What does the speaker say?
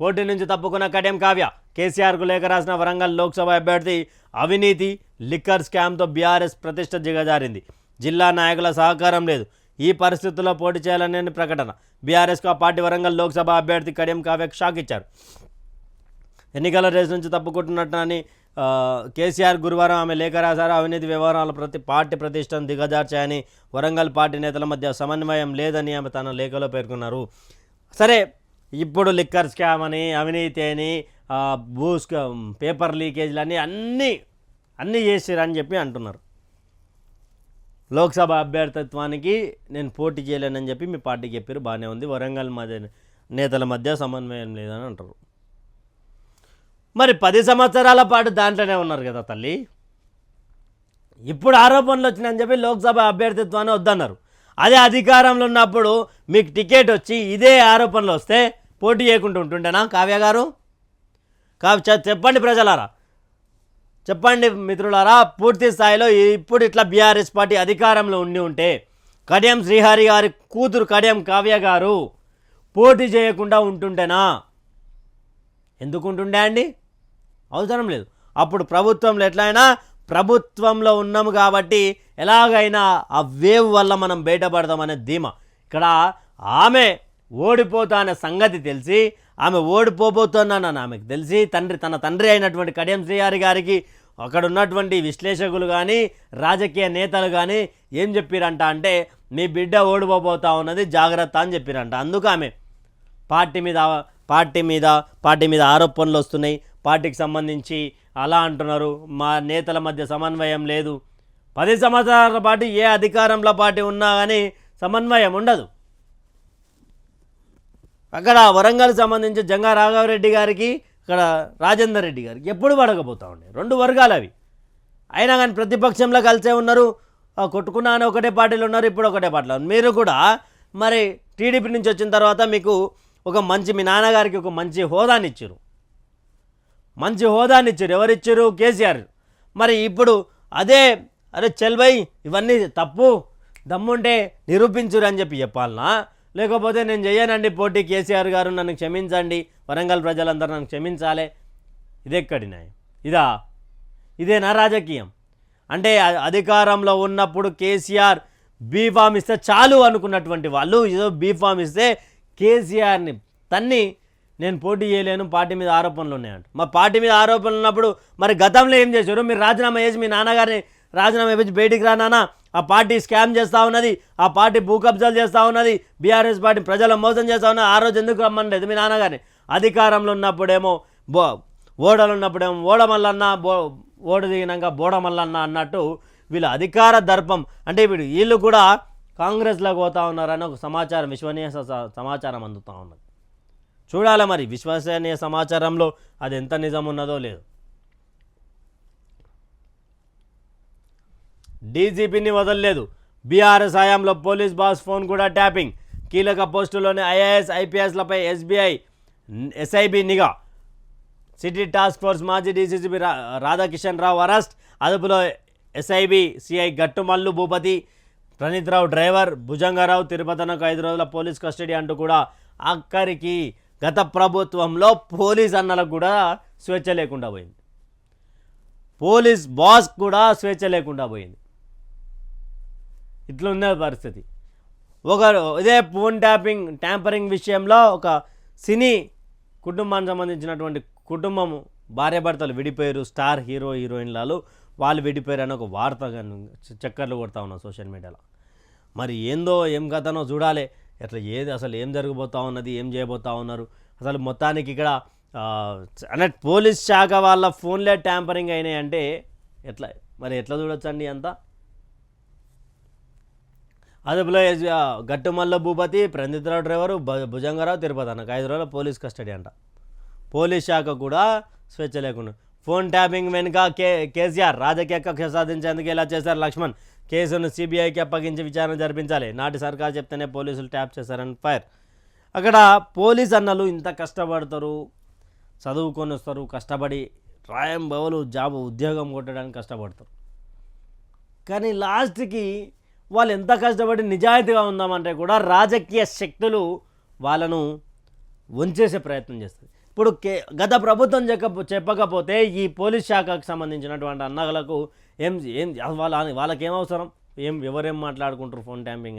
పోటీ నుంచి తప్పుకున్న కడియం కావ్య. కేసీఆర్కు లేఖ రాసిన వరంగల్ లోక్సభ అభ్యర్థి అవినీతి లిక్కర్ స్కామ్తో బీఆర్ఎస్ ప్రతిష్ట దిగజారింది. జిల్లా నాయకుల సహకారం లేదు. ఈ పరిస్థితుల్లో పోటీ చేయాలనే ప్రకటన. బీఆర్ఎస్కు ఆ పార్టీ వరంగల్ లోక్సభ అభ్యర్థి కడియం కావ్యకు షాక్ ఇచ్చారు. ఎన్నికల రేసు నుంచి తప్పుకుంటున్నట్టని కేసీఆర్ గురువారం ఆమె లేఖ రాశారు. అవినీతి వ్యవహారాలు ప్రతి పార్టీ ప్రతిష్టను దిగజార్చాయని వరంగల్ పార్టీ నేతల మధ్య సమన్వయం లేదని ఆమె తన లేఖలో పేర్కొన్నారు. సరే ఇప్పుడు లిక్కర్ స్కామ్ అని అవినీతి అని ఆ, భూ పేపర్ లీకేజ్లు అని అన్నీ అన్నీ చేసిరని చెప్పి అంటున్నారు. లోక్సభ అభ్యర్థిత్వానికి నేను పోటీ చేయలేనని చెప్పి మీ పార్టీకి చెప్పారు బాగానే ఉంది. వరంగల్ మధ్య నేతల మధ్య సమన్వయం లేదని అంటారు మరి పది సంవత్సరాల పాటు దాంట్లోనే ఉన్నారు కదా తల్లి? ఇప్పుడు ఆరోపణలు వచ్చినాయని చెప్పి లోక్సభ అభ్యర్థిత్వాన్ని వద్దన్నారు. అదే అధికారంలో ఉన్నప్పుడు మీకు టికెట్ వచ్చి ఇదే ఆరోపణలు వస్తే పోటీ చేయకుండా ఉంటుండేనా కావ్య గారు? కావ్య చెప్పండి ప్రజలారా. చెప్పండి మిత్రులారా పూర్తి స్థాయిలో ఇప్పుడు ఇట్లా బీఆర్ఎస్ పార్టీ అధికారంలో ఉండి ఉంటే కడియం శ్రీహరి గారి కూతురు కడియం కావ్య గారు పోటీ చేయకుండా ఉంటుండేనా? ఎందుకు ఉంటుండే అండి? అవసరం లేదు. అప్పుడు ప్రభుత్వంలో ఎట్లయినా ప్రభుత్వంలో ఉన్నాము కాబట్టి ఎలాగైనా ఆ వేవ్ వల్ల మనం బయటపడదామనే ధీమా. ఇక్కడ ఆమె ఓడిపోతా అనే సంగతి తెలిసి ఆమె ఓడిపోబోతున్నానని ఆమెకు తెలిసి తండ్రి తన తండ్రి అయినటువంటి కడియం శ్రీహారి గారికి అక్కడ ఉన్నటువంటి విశ్లేషకులు కానీ రాజకీయ నేతలు కానీ ఏం చెప్పిరంట అంటే నీ బిడ్డ ఓడిపోబోతా ఉన్నది జాగ్రత్త అని చెప్పిరంట. అందుకు ఆమె పార్టీ మీద పార్టీ మీద పార్టీ మీద ఆరోపణలు వస్తున్నాయి. పార్టీకి సంబంధించి అలా అంటున్నారు. మా నేతల మధ్య సమన్వయం లేదు. పది సంవత్సరాల పాటు ఏ అధికారంలో పార్టీ ఉన్నా కానీ సమన్వయం ఉండదు. అక్కడ వరంగల్ సంబంధించి జంగా రాఘవరెడ్డి గారికి ఇక్కడ రాజేందర్ రెడ్డి గారికి ఎప్పుడు పడకపోతూ ఉండే. రెండు వర్గాలు అవి. అయినా కానీ ప్రతిపక్షంలో కలిసే ఉన్నారు. కొట్టుకున్నా అని ఒకటే పార్టీలు ఉన్నారు ఇప్పుడు ఒకటే పార్టీలో మీరు కూడా మరి టీడీపీ నుంచి వచ్చిన తర్వాత మీకు ఒక మంచి మీ నాన్నగారికి ఒక మంచి హోదాని ఇచ్చారు. మంచి హోదాని ఇచ్చారు. ఎవరు ఇచ్చారు? కేసీఆర్. మరి ఇప్పుడు అదే అరే చెల్బై ఇవన్నీ తప్పు. దమ్ముంటే నిరూపించురు అని చెప్పి చెప్పాలనా? లేకపోతే నేను చేయనండి పోటీ కేసీఆర్ గారు నన్ను క్షమించండి. వరంగల్ ప్రజలందరూ నన్ను క్షమించాలి. ఇదెక్కడి న్యాయం? ఇదా? ఇదేనా రాజకీయం? అంటే అధికారంలో ఉన్నప్పుడు కేసీఆర్ బీఫామ్ ఇస్తే చాలు అనుకున్నటువంటి వాళ్ళు ఏదో బీఫామ్ ఇస్తే కేసీఆర్ని తన్ని నేను పోటీ చేయలేను పార్టీ మీద ఆరోపణలు ఉన్నాయంట. మా పార్టీ మీద ఆరోపణలు ఉన్నప్పుడు మరి గతంలో ఏం చేశారు? మీరు రాజీనామా చేసి మీ నాన్నగారిని రాజీనామా చేసి బయటికి రానా ఆ పార్టీ స్కామ్ చేస్తూ ఉన్నది ఆ పార్టీ భూకబ్జాలు చేస్తూ ఉన్నది బీఆర్ఎస్ పార్టీ ప్రజలను మోసం చేస్తూ ఉన్నది ఆ రోజు ఎందుకు రమ్మనలేదు మీ నాన్నగారిని? అధికారంలో ఉన్నప్పుడేమో బో ఓడలు ఉన్నప్పుడేమో ఓడమల్లన్న బో ఓడ దిగినాక బోడమల్లన్న అన్నట్టు వీళ్ళ అధికార దర్పం. అంటే వీడు వీళ్ళు కూడా కాంగ్రెస్లోకి పోతా ఉన్నారని ఒక సమాచారం విశ్వనీయ స- సమాచారం అందుతూ ఉన్నది. చూడాలి మరి విశ్వసనీయ సమాచారంలో అది ఎంత నిజం ఉన్నదో లేదు. డీజీపీని వదలలేదు. బీఆర్ఎస్ హయాంలో పోలీస్ బాస్ ఫోన్ కూడా ట్యాపింగ్. కీలక పోస్టులోని ఐఏఎస్ ఐపీఎస్లపై ఎస్బీఐ ఎస్ఐబి నిఘా. సిటీ టాస్క్ ఫోర్స్ మాజీ డీసీసీబీ రా రాధాకిషన్ రావు అరెస్ట్. అదుపులో SIB CI Gattumallu Bhupathi Praneeth Rao driver Bhujangarao తిరుపతనకు ఐదు రోజుల పోలీస్ కస్టడీ అంటూ కూడా అక్కడికి గత ప్రభుత్వంలో పోలీస్ అన్నలకు కూడా స్వేచ్ఛ లేకుండా పోయింది. పోలీస్ బాస్ కూడా స్వేచ్ఛ లేకుండా పోయింది. ఇట్లా ఉన్న పరిస్థితి. ఒక ఇదే ఫోన్ ట్యాపింగ్ ట్యాంపరింగ్ విషయంలో ఒక సినీ కుటుంబానికి సంబంధించినటువంటి కుటుంబము భార్యాభర్తలు విడిపోయారు స్టార్ హీరో హీరోయిన్లలో వాళ్ళు విడిపోయారు అని ఒక వార్త చక్కర్లు కొడతా ఉన్నాం సోషల్ మీడియాలో. మరి ఏందో ఏం కథనో చూడాలి. ఎట్లా ఏది అసలు ఏం జరగబోతా ఉన్నది ఏం చేయబోతా ఉన్నారు. అసలు మొత్తానికి ఇక్కడ అనే పోలీస్ శాఖ వాళ్ళ ఫోన్లే ట్యాంపరింగ్ అయినాయి అంటే ఎట్లా మరి ఎట్లా చూడొచ్చండి అంతా? అదుపులో గట్టుమల్ల భూపతి ప్రణితరావు డ్రైవరు భ- భుజంగరావు తిరుపతి అన్నకు ఐదు రోజుల పోలీస్ కస్టడీ అంట. పోలీస్ శాఖ కూడా స్వేచ్ఛ లేకుండా. ఫోన్ ట్యాపింగ్ వెనుక కే కేసీఆర్ రాజకీయ కక్ష సాధించేందుకు ఇలా చేశారు లక్ష్మణ్? కేసును సిబిఐకి అప్పగించి విచారణ జరిపించాలి. నాటి సర్కారు చెప్తేనే పోలీసులు ట్యాప్ చేశారని ఫైర్. అక్కడ పోలీస్ అన్నలు ఇంత కష్టపడతారు చదువుకొని వస్తారు కష్టపడి రాయం బవలు జాబ్ ఉద్యోగం కొట్టడానికి కష్టపడతారు. కానీ లాస్ట్కి వాళ్ళు ఎంత కష్టపడి నిజాయితీగా ఉందామంటే కూడా రాజకీయ శక్తులు వాళ్ళను వంచేసే ప్రయత్నం చేస్తుంది. ఇప్పుడు కే గత ప్రభుత్వం చెప్ప చెప్పకపోతే ఈ పోలీస్ శాఖకు సంబంధించినటువంటి అన్నగలకు ఏం ఏం వాళ్ళ వాళ్ళకేం ఏం అవసరం? ఏం ఎవరేం మాట్లాడుకుంటారు ఫోన్ ట్యాంపింగ్ అని?